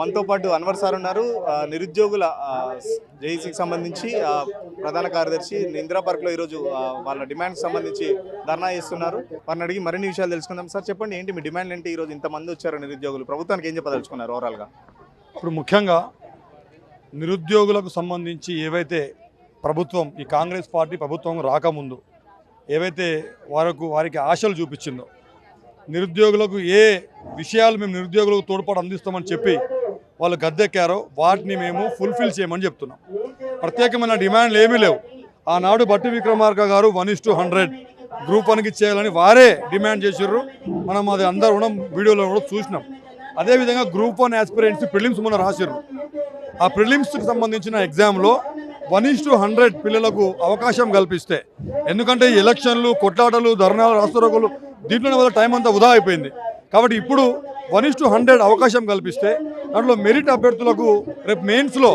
మనతో పాటు అన్వర్ సార్ ఉన్నారు. నిరుద్యోగుల జేఈసీకి సంబంధించి ప్రధాన కార్యదర్శి ఇందిరా పార్క్లో ఈరోజు వాళ్ళ డిమాండ్కి సంబంధించి ధర్నా చేస్తున్నారు. వారిని అడిగి మరిన్ని విషయాలు తెలుసుకుందాం. సార్ చెప్పండి ఏంటి మీ డిమాండ్ ఏంటి? ఈరోజు ఇంతమంది వచ్చారు నిరుద్యోగులు. ప్రభుత్వానికి ఏం చెప్పదలుచుకున్నారు ఓవరాల్గా? ఇప్పుడు ముఖ్యంగా నిరుద్యోగులకు సంబంధించి ఏవైతే ప్రభుత్వం ఈ కాంగ్రెస్ పార్టీ ప్రభుత్వం రాకముందు ఏవైతే వారికి వారికి ఆశలు చూపించిందో నిరుద్యోగులకు ఏ విషయాలు మేము నిరుద్యోగులకు తోడ్పాటు అందిస్తామని చెప్పి వాళ్ళు గద్దెక్కారో వాటిని మేము ఫుల్ఫిల్ చేయమని చెప్తున్నాం. ప్రత్యేకమైన డిమాండ్లు ఏమీ లేవు. ఆనాడు బట్టి విక్రమార్క గారు one is two hundred group వన్కి చేయాలని వారే డిమాండ్ చేసారు మనం అది అందరూ కూడా వీడియోలో కూడా చూసినాం. అదేవిధంగా గ్రూప్ వన్ యాస్పిరెంట్స్ ప్రిలిమ్స్ మొన్న రాసిర్రు. ఆ ప్రిలిమ్స్కి సంబంధించిన ఎగ్జామ్లో వన్ ఇస్ టు హండ్రెడ్ పిల్లలకు అవకాశం కల్పిస్తే ఎందుకంటే ఈ ఎలక్షన్లు కొట్లాటలు ధర్నాలు రాష్ట్రోగులు దీంట్లోనే వల్ల టైం అంతా వృధా అయిపోయింది. కాబట్టి ఇప్పుడు వన్ ఇస్ టు హండ్రెడ్ అవకాశం కల్పిస్తే దాంట్లో మెరిట్ అభ్యర్థులకు రేపు మెయిన్స్లో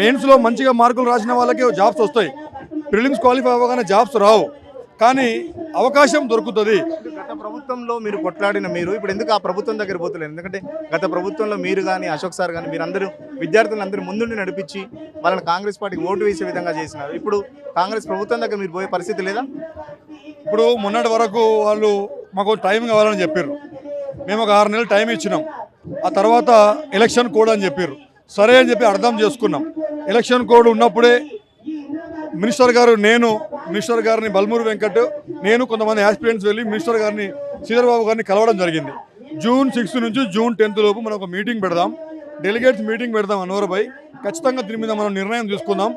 మెయిన్స్లో మంచిగా మార్కులు రాసిన వాళ్ళకే జాబ్స్ వస్తాయి. ప్రిలిమ్స్ క్వాలిఫై అవ్వగానే జాబ్స్ రావు. కానీ అవకాశం దొరుకుతుంది. గత ప్రభుత్వంలో మీరు కొట్లాడిన మీరు ఇప్పుడు ఎందుకు ఆ ప్రభుత్వం దగ్గర పోతలేరు ఎందుకంటే గత ప్రభుత్వంలో మీరు కానీ అశోక్ సార్ కానీ మీరందరూ విద్యార్థులందరూ ముందుండి నడిపించి వాళ్ళని కాంగ్రెస్ పార్టీకి ఓటు వేసే విధంగా చేసినారు. ఇప్పుడు కాంగ్రెస్ ప్రభుత్వం దగ్గర మీరు పోయే పరిస్థితి లేదా? ఇప్పుడు మొన్నటి వరకు వాళ్ళు మాకు టైం కావాలని చెప్పారు మేము ఒక ఆరు నెలలు టైం ఇచ్చినాం. ఆ తర్వాత ఎలక్షన్ కోడ్ అని చెప్పారు సరే అని చెప్పి అర్థం చేసుకున్నాం. ఎలక్షన్ కోడ్ ఉన్నప్పుడే మినిస్టర్ గారు నేను మినిస్టర్ గారిని బల్మూరు వెంకట్ నేను కొంతమంది ఆస్పిరెంట్స్ వెళ్ళి మినిస్టర్ గారిని శ్రీధర్బాబు గారిని కలవడం జరిగింది. జూన్ సిక్స్త్ నుంచి జూన్ టెన్త్ లోపు మనం ఒక మీటింగ్ పెడదాం. డెలిగేట్స్ మీటింగ్ పెడదాం అనూరుపై ఖచ్చితంగా దీని మీద మనం నిర్ణయం తీసుకుందాం.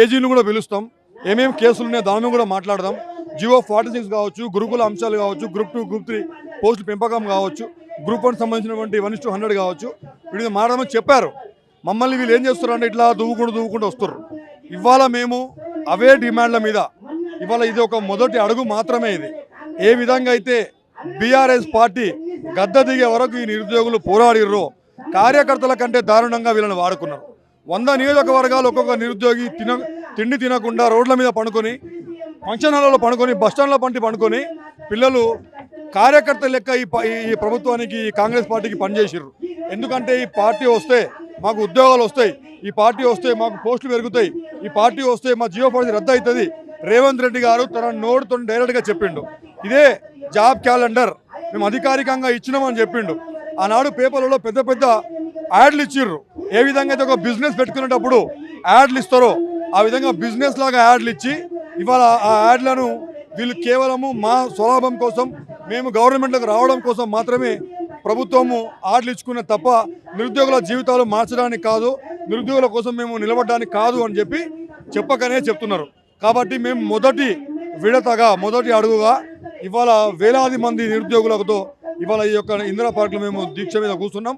ఏజీలు కూడా పిలుస్తాం. ఏమేమి కేసులు ఉన్నాయో దాని మీద కూడా మాట్లాడదాం. జియో ఫార్టీ సిక్స్ కావచ్చు గురుకుల అంశాలు కావచ్చు గ్రూప్ టూ గ్రూప్ త్రీ పోస్టుల పెంపకం కావచ్చు గ్రూప్ వన్ సంబంధించినటువంటి వన్ టూ హండ్రెడ్ కావచ్చు. వీళ్ళు మాట్లాడమని చెప్పారు. మమ్మల్ని వీళ్ళు ఏం చేస్తారు అంటే ఇట్లా దువ్వుకుంటూ దువ్వుకుంటూ వస్తారు ఇవాళ మేము అవే డిమాండ్ల మీద ఇవాళ ఇది ఒక మొదటి అడుగు మాత్రమే ఇది. ఏ విధంగా అయితే బీఆర్ఎస్ పార్టీ గద్ద దిగే వరకు ఈ నిరుద్యోగులు పోరాడిర్రో కార్యకర్తల కంటే దారుణంగా వీళ్ళని వాడుకున్నారు. వంద నియోజకవర్గాలు ఒక్కొక్క నిరుద్యోగి తిన తిండి తినకుండా రోడ్ల మీద పడుకొని ఫంక్షన్ హాల్లో పడుకొని బస్టాండ్లో పంటి పడుకొని పిల్లలు కార్యకర్త లెక్క ఈ ప- ఈ ప్రభుత్వానికి ఈ కాంగ్రెస్ పార్టీకి పనిచేసారు ఎందుకంటే ఈ పార్టీ వస్తే మాకు ఉద్యోగాలు వస్తాయి ఈ పార్టీ వస్తే మాకు పోస్టులు పెరుగుతాయి ఈ పార్టీ వస్తే మా జియో పాలసీ రద్దు అవుతుంది రేవంత్ రెడ్డి గారు తన నోటుతో డైరెక్ట్గా చెప్పిండు. ఇదే జాబ్ క్యాలెండర్ మేము అధికారికంగా ఇచ్చినామని చెప్పిండు. ఆనాడు పేపర్లలో పెద్ద పెద్ద యాడ్లు ఇచ్చిర్రు. ఏ విధంగా అయితే ఒక బిజినెస్ పెట్టుకునేటప్పుడు యాడ్లు ఇస్తారో ఆ విధంగా బిజినెస్ లాగా యాడ్లు ఇచ్చి ఇవాళ ఆ యాడ్లను వీళ్ళు కేవలము మా స్వలాభం కోసం మేము గవర్నమెంట్లకు రావడం కోసం మాత్రమే ప్రభుత్వము ఆటలు ఇచ్చుకున్న తప్ప నిరుద్యోగుల జీవితాలు మార్చడానికి కాదు నిరుద్యోగుల కోసం మేము నిలబడడానికి కాదు అని చెప్పి చెప్పకనే చెప్తున్నారు. కాబట్టి మేము మొదటి విడతగా మొదటి అడుగుగా ఇవాళ వేలాది మంది నిరుద్యోగులతో ఇవాళ ఈ యొక్క ఇందిరా పార్క్లో మేము దీక్ష మీద కూర్చున్నాం.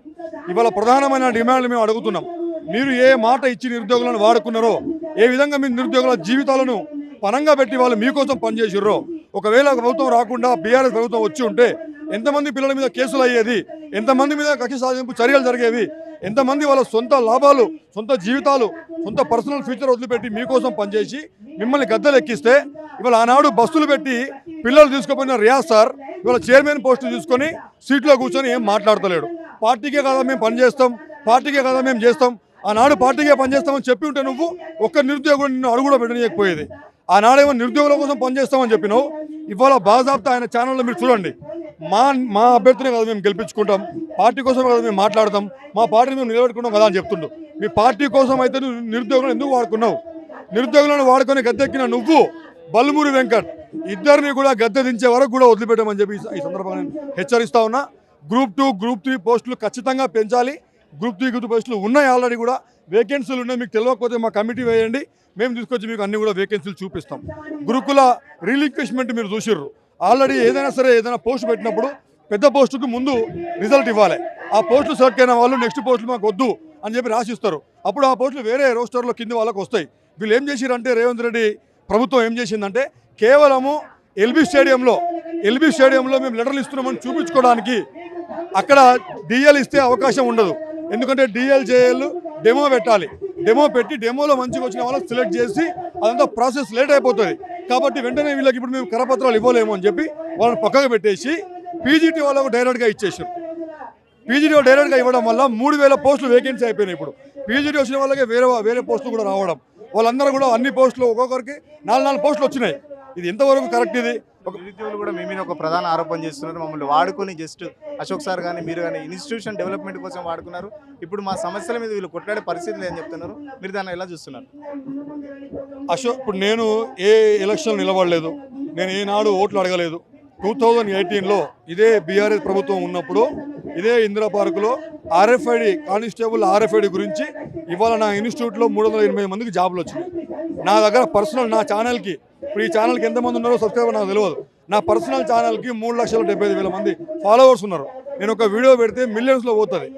ఇవాళ ప్రధానమైన డిమాండ్లు మేము అడుగుతున్నాం. మీరు ఏ మాట ఇచ్చి నిరుద్యోగులను వాడుకున్నారో ఏ విధంగా మీ నిరుద్యోగుల జీవితాలను పనంగా పెట్టి వాళ్ళు మీకోసం పనిచేసిర్రో ఒకవేళ ప్రభుత్వం రాకుండా బీఆర్ఎస్ ప్రభుత్వం వచ్చి ఉంటే ఎంతమంది పిల్లల మీద కేసులు అయ్యేది? ఎంతమంది మీద కక్ష సాధింపు చర్యలు జరిగేవి? ఎంతమంది వాళ్ళ సొంత లాభాలు సొంత జీవితాలు సొంత పర్సనల్ ఫ్యూచర్ వదిలిపెట్టి మీకోసం పనిచేసి మిమ్మల్ని గద్దెలు ఎక్కిస్తే ఇవాళ ఆనాడు బస్సులు పెట్టి పిల్లలు తీసుకుపోయిన రియాజ్ సార్ ఇవాళ చైర్మన్ పోస్టు తీసుకొని సీట్లో కూర్చొని ఏం మాట్లాడతలేడు. పార్టీకే కదా మేము పనిచేస్తాం పార్టీకే కదా మేము చేస్తాం. ఆనాడు పార్టీకే పనిచేస్తామని చెప్పి ఉంటే నువ్వు ఒక్క నిరుద్యోగుడు నిన్ను అడుగు పెట్టనీయకపోయేది. ఆనాడేమో నిరుద్యోగుల కోసం పనిచేస్తామని చెప్పినావు. ఇవాళ బాజాబ్తా ఆయన ఛానల్లో మీరు చూడండి. మా మా అభ్యర్థిని కదా మేము గెలిపించుకుంటాం. పార్టీ కోసం కదా మేము మాట్లాడతాం. మా పార్టీని మేము నిలబెట్టుకుంటాం కదా అని చెప్తుండు. మీ పార్టీ కోసం అయితే నువ్వు నిరుద్యోగులను ఎందుకు వాడుకున్నావు? నిరుద్యోగులను వాడుకొని గద్దెక్కిన నువ్వు బల్మూరి వెంకట్ ఇద్దరిని కూడా గద్దె దించే వరకు కూడా వదిలిపెట్టమని చెప్పి ఈ- ఈ సందర్భంగా నేను హెచ్చరిస్తా ఉన్నా. గ్రూప్ టూ గ్రూప్ త్రీ పోస్టులు ఖచ్చితంగా పెంచాలి. గ్రూప్ త్రీ గ్రూప్ పోస్టులు ఉన్నాయి ఆల్రెడీ కూడా. వేకెన్సీలు ఉన్నాయి మీకు తెలియకపోతే మా కమిటీ వేయండి. మేము తీసుకొచ్చి మీకు అన్ని కూడా వేకెన్సీలు చూపిస్తాం. గురుకుల రీలిక్విష్మెంట్ మీరు చూసిర్రు. ఆల్రెడీ ఏదైనా సరే ఏదైనా పోస్ట్ పెట్టినప్పుడు పెద్ద పోస్టుకు ముందు రిజల్ట్ ఇవ్వాలి. ఆ పోస్టులు సెలెక్ట్ అయిన వాళ్ళు నెక్స్ట్ పోస్టులు మాకు వద్దు అని చెప్పి రాసిస్తారు. అప్పుడు ఆ పోస్టులు వేరే రోస్టర్లో కింది వాళ్ళకి వస్తాయి. వీళ్ళు ఏం చేసిరంటే రేవంత్ రెడ్డి ప్రభుత్వం ఏం చేసిందంటే కేవలము ఎల్బీ స్టేడియంలో ఎల్బీ స్టేడియంలో మేము లెటర్లు ఇస్తున్నామని చూపించుకోవడానికి అక్కడ డిఎల్ ఇస్తే అవకాశం ఉండదు. ఎందుకంటే డిఎల్జేఎల్ డెమో పెట్టాలి. డెమో పెట్టి డెమోలో మంచిగా వచ్చిన వాళ్ళని సెలెక్ట్ చేసి అదంతా ప్రాసెస్ లేట్ అయిపోతుంది. కాబట్టి వెంటనే వీళ్ళకి ఇప్పుడు మేము కరపత్రాలు ఇవ్వలేము అని చెప్పి వాళ్ళని పక్కకు పెట్టేసి పీజీటీ వాళ్ళకు డైరెక్ట్గా ఇచ్చేసారు పీజీటీ డైరెక్ట్గా ఇవ్వడం వల్ల మూడు వేల పోస్టులు వేకెన్సీ అయిపోయినాయి ఇప్పుడు. పీజీటీ వచ్చిన వాళ్ళకి వేరే వేరే పోస్టులు కూడా రావడం. వాళ్ళందరూ కూడా అన్ని పోస్టులు ఒక్కొక్కరికి నాలుగు నాలుగు పోస్టులు వచ్చినాయి. ఇది ఎంతవరకు కరెక్ట్ ఇది? ఒక నిరుద్యోగులు కూడా మీ మీద ఒక ప్రధాన ఆరోపణ చేస్తున్నారు. మమ్మల్ని వాడుకొని జస్ట్ అశోక్ సార్ కానీ మీరు కానీ ఇన్స్టిట్యూషన్ డెవలప్మెంట్ కోసం వాడుకున్నారు. ఇప్పుడు మా సమస్యల మీద వీళ్ళు కొట్లాడే పరిస్థితి లేదని చెప్తున్నారు. మీరు దాన్ని ఎలా చూస్తున్నారు? అశోక్ ఇప్పుడు నేను ఏ ఎలక్షన్ నిలబడలేదు. నేను ఏనాడు ఓట్లు అడగలేదు. టూ థౌజండ్ ఎయిటీన్లో ఇదే బీఆర్ఎస్ ప్రభుత్వం ఉన్నప్పుడు ఇదే ఇందిరా పార్కులో ఆర్ఎఫ్ఐడి కానిస్టేబుల్ ఆర్ఎఫ్ఐడి గురించి ఇవాళ నా ఇన్స్టిట్యూట్లో మూడు వందల ఎనభై మందికి జాబులు వచ్చినాయి. నా దగ్గర పర్సనల్ నా ఛానల్కి ఇప్పుడు ఈ ఛానల్కి ఎంతమంది ఉన్నారో సబ్స్క్రైబర్ నాకు తెలియదు. నా పర్సనల్ ఛానల్కి మూడు లక్షల డెబ్బై ఐదు వేల మంది ఫాలోవర్స్ ఉన్నారు. నేను ఒక వీడియో పెడితే మిలియన్స్లో పోతుంది.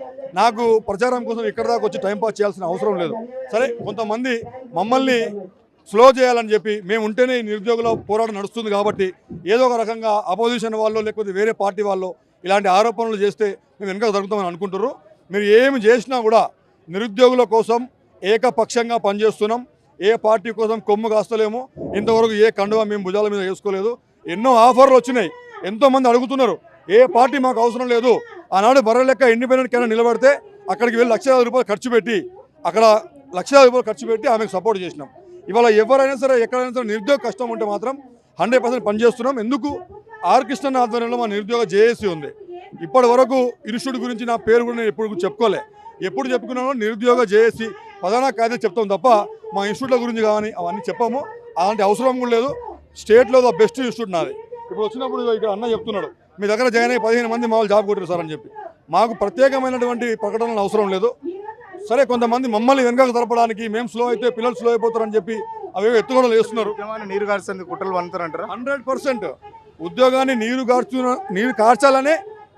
నాకు ప్రచారం కోసం ఇక్కడ దాకా వచ్చి టైంపాస్ చేయాల్సిన అవసరం లేదు. సరే కొంతమంది మమ్మల్ని స్లో చేయాలని చెప్పి మేము ఉంటేనే ఈ నిరుద్యోగుల పోరాటం నడుస్తుంది కాబట్టి ఏదో ఒక రకంగా అపోజిషన్ వాళ్ళు లేకపోతే వేరే పార్టీ వాళ్ళు ఇలాంటి ఆరోపణలు చేస్తే మేము వెనక జరుగుతామని అనుకుంటారు మీరు ఏమి చేసినా కూడా నిరుద్యోగుల కోసం ఏకపక్షంగా పనిచేస్తున్నాం. ఏ పార్టీ కోసం కొమ్ము కాస్తలేము ఇంతవరకు ఏ కండువా మేము భుజాల మీద వేసుకోలేదు. ఎన్నో ఆఫర్లు వచ్చినాయి. ఎంతోమంది అడుగుతున్నారు ఏ పార్టీ మాకు అవసరం లేదు. ఆనాడు బర్రె లెక్క ఇండిపెండెంట్ కైనా నిలబడితే అక్కడికి వెళ్ళి లక్షలాది రూపాయలు ఖర్చు పెట్టి అక్కడ లక్షలాది రూపాయలు ఖర్చు పెట్టి ఆమెకు సపోర్ట్ చేసినాం. ఇవాళ ఎవరైనా సరే ఎక్కడైనా సరే నిరుద్యోగ కష్టం ఉంటే మాత్రం హండ్రెడ్ పర్సెంట్ పనిచేస్తున్నాం. ఎందుకు? ఆర్ కృష్ణన్ ఆధ్వర్యంలో మా నిరుద్యోగ జేఏసీ ఉంది. ఇప్పటి వరకు గురించి నా పేరు కూడా నేను ఎప్పుడు చెప్పుకోలే. ఎప్పుడు చెప్పుకున్నానో నిరుద్యోగ జేఏసీ ప్రధాన కార్యదర్శి చెప్తాం తప్ప మా ఇన్స్టిట్యూట్ల గురించి కానీ అవన్నీ చెప్పాము. అలాంటి అవసరం కూడా లేదు. స్టేట్లో ద బెస్ట్ ఇన్స్టిట్యూట్ నాది. ఇప్పుడు వచ్చినప్పుడు ఇక్కడ అన్న చెప్తున్నాడు మీ దగ్గర జాయిన్ అయ్యి పదిహేను మంది మా వాళ్ళు జాబ్ కొట్టారు సార్ అని చెప్పి. మాకు ప్రత్యేకమైనటువంటి ప్రకటనలు అవసరం లేదు. సరే కొంతమంది మమ్మల్ని వెనకకు జరపడానికి మేము స్లో అయితే పిల్లలు స్లో అయిపోతారని చెప్పి అవేవో ఎత్తుగడలు వేస్తున్నారు నీరు గార్చేందుకు కుట్రలు వండుతారంటారా హండ్రెడ్ పర్సెంట్. ఉద్యోగాన్ని నీరు కార్చు నీరు కార్చాలనే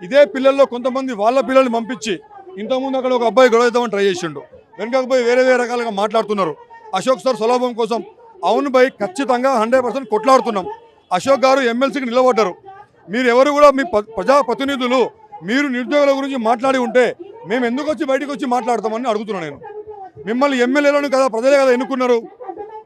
ఇదే పిల్లల్లో కొంతమంది వాళ్ళ పిల్లల్ని పంపించి ఇంతకుముందు అక్కడ ఒక అబ్బాయి గొడవ ట్రై చేసిండు. వెనకకు పోయి వేరే వేరే రకాలుగా మాట్లాడుతున్నారు. అశోక్ సార్ సులభం కోసం అవును బై ఖచ్చితంగా హండ్రెడ్ పర్సెంట్ కొట్లాడుతున్నాం. అశోక్ గారు ఎమ్మెల్సీకి నిలబడ్డారు. మీరు ఎవరు కూడా మీ ప- ప్రజాప్రతినిధులు మీరు నిరుద్యోగుల గురించి మాట్లాడి ఉంటే మేము ఎందుకు వచ్చి బయటకు వచ్చి మాట్లాడతామని అడుగుతున్నాను నేను. మిమ్మల్ని ఎమ్మెల్యేలను కదా ప్రజలే కదా ఎన్నుకున్నారు?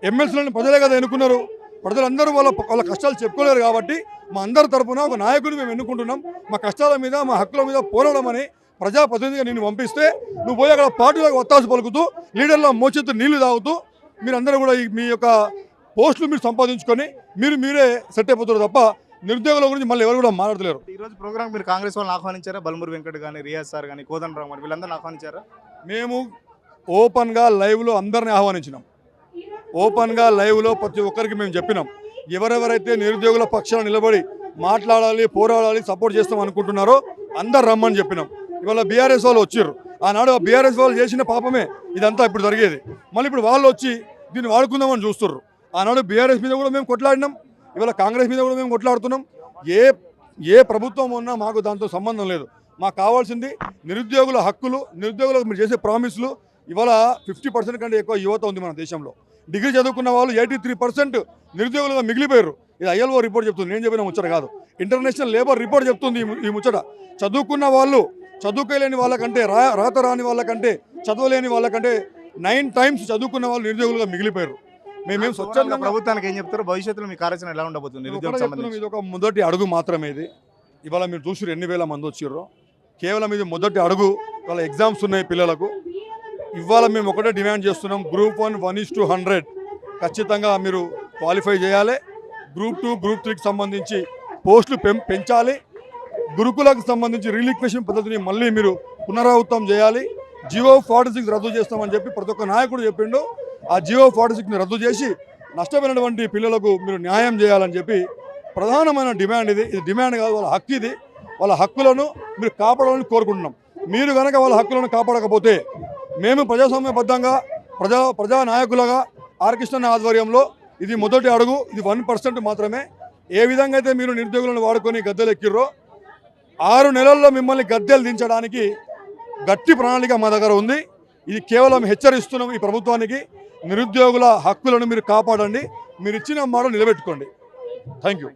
ఎమ్మెల్సీలను ప్రజలే కదా ఎన్నుకున్నారు? ప్రజలందరూ వాళ్ళ వాళ్ళ కష్టాలు చెప్పుకోలేరు కాబట్టి మా అందరి తరఫున ఒక నాయకుడిని మేము ఎన్నుకుంటున్నాం. మా కష్టాల మీద మా హక్కుల మీద పోరాడమని ప్రజాప్రతినిధిగా నేను పంపిస్తే నువ్వు పోయి అక్కడ పార్టీలకు ఒత్తాసు పలుకుతూ లీడర్ల మోచెత్తు నీళ్ళు తాగుతూ మీరందరూ కూడా మీ యొక్క పోస్టులు మీరు సంపాదించుకొని మీరు మీరే సెట్ అయిపోతారు తప్ప నిరుద్యోగుల గురించి మళ్ళీ ఎవరు కూడా మాట్లాడలేరు. ఈ రోజు ప్రోగ్రామ్ మీరు కాంగ్రెస్ వాళ్ళని ఆహ్వానించారా? బల్మూరి వెంకట్ కానీ రియాజ్ సార్ కానీ రామ్ కానీ వీళ్ళందరిని ఆహ్వానించారా? మేము ఓపెన్గా లైవ్లో అందరిని ఆహ్వానించినాం. ఓపెన్గా లైవ్లో ప్రతి ఒక్కరికి మేము చెప్పినాం. ఎవరెవరైతే నిరుద్యోగుల పక్షాన నిలబడి మాట్లాడాలి పోరాడాలి సపోర్ట్ చేస్తాం అనుకుంటున్నారో అందరు రమ్మని చెప్పినాం. ఇవాళ బీఆర్ఎస్ వాళ్ళు వచ్చారు ఆనాడు ఆ బీఆర్ఎస్ వాళ్ళు చేసిన పాపమే ఇదంతా ఇప్పుడు జరిగేది. మళ్ళీ ఇప్పుడు వాళ్ళు వచ్చి దీన్ని వాడుకుందామని చూస్తున్నారు ఆనాడు బీఆర్ఎస్ మీద కూడా మేము కొట్లాడినాం. ఇవాళ కాంగ్రెస్ మీద కూడా మేము కొట్లాడుతున్నాం. ఏ ఏ ప్రభుత్వం ఉన్నా మాకు దాంతో సంబంధం లేదు. మాకు కావాల్సింది నిరుద్యోగుల హక్కులు నిరుద్యోగులకు మీరు చేసే ప్రామిస్లు. ఇవాళ ఫిఫ్టీ పర్సెంట్ కంటే ఎక్కువ యువత ఉంది మన దేశంలో. డిగ్రీ చదువుకున్న వాళ్ళు ఎయిటీ త్రీ పర్సెంట్ నిరుద్యోగులుగా మిగిలిపోయారు. ఇది ఐఎల్ఓ రిపోర్ట్ చెప్తుంది. నేను చెప్పిన ముచ్చట కాదు. ఇంటర్నేషనల్ లేబర్ రిపోర్ట్ చెప్తుంది ఈ ముచ్చట. చదువుకున్న వాళ్ళు చదువుకోలేని వాళ్ళకంటే రా రాత రాని వాళ్ళకంటే చదవలేని వాళ్ళకంటే నైన్ టైమ్స్ చదువుకున్న వాళ్ళు నిరుద్యోగులుగా మిగిలిపోయారు. మేమేం స్వచ్ఛంగా ప్రభుత్వానికి ఏం చెప్తారు భవిష్యత్తులో మీ కార్యాచరణ ఎలా ఉండబోతుంది? ఇది ఒక మొదటి అడుగు మాత్రమే ఇది ఇవాళ మీరు చూసి ఎన్ని వేల మంది వచ్చిర్రో. కేవలం ఇది మొదటి అడుగు ఇవాళ ఎగ్జామ్స్ ఉన్నాయి పిల్లలకు. ఇవాళ మేము ఒకటే డిమాండ్ చేస్తున్నాం group one one is two hundred. ఖచ్చితంగా మీరు క్వాలిఫై చేయాలి. గ్రూప్ టూ గ్రూప్ త్రీకి సంబంధించి పోస్టులు పెం పెంచాలి. గురుకులకు సంబంధించి రీలిక్వేషన్ పద్ధతిని మళ్ళీ మీరు పునరావృతం చేయాలి. జియో ఫార్టీ సిక్స్ రద్దు చేస్తామని చెప్పి ప్రతి ఒక్క నాయకుడు చెప్పిండు. ఆ జియో ఫార్టీ సిక్స్ని రద్దు చేసి నష్టమైనటువంటి పిల్లలకు మీరు న్యాయం చేయాలని చెప్పి ప్రధానమైన డిమాండ్ ఇది. ఇది డిమాండ్ కాదు వాళ్ళ హక్కు ఇది. వాళ్ళ హక్కులను మీరు కాపాడాలని కోరుకుంటున్నాం. మీరు కనుక వాళ్ళ హక్కులను కాపాడకపోతే మేము ప్రజాస్వామ్యబద్ధంగా ప్రజా ప్రజా నాయకులుగా ఆర్ ఆధ్వర్యంలో ఇది మొదటి అడుగు. ఇది వన్ పర్సెంట్ మాత్రమే. ఏ విధంగా అయితే మీరు నిరుద్యోగులను వాడుకొని గద్దెలు ఎక్కిర్రో ఆరు నెలల్లో మిమ్మల్ని గద్దెలు దించడానికి గట్టి ప్రణాళిక మా దగ్గర ఉంది. ఇది కేవలం హెచ్చరిస్తున్నాం ఈ ప్రభుత్వానికి. నిరుద్యోగుల హక్కులను మీరు కాపాడండి. మీరు ఇచ్చిన మాట నిలబెట్టుకోండి. Thank you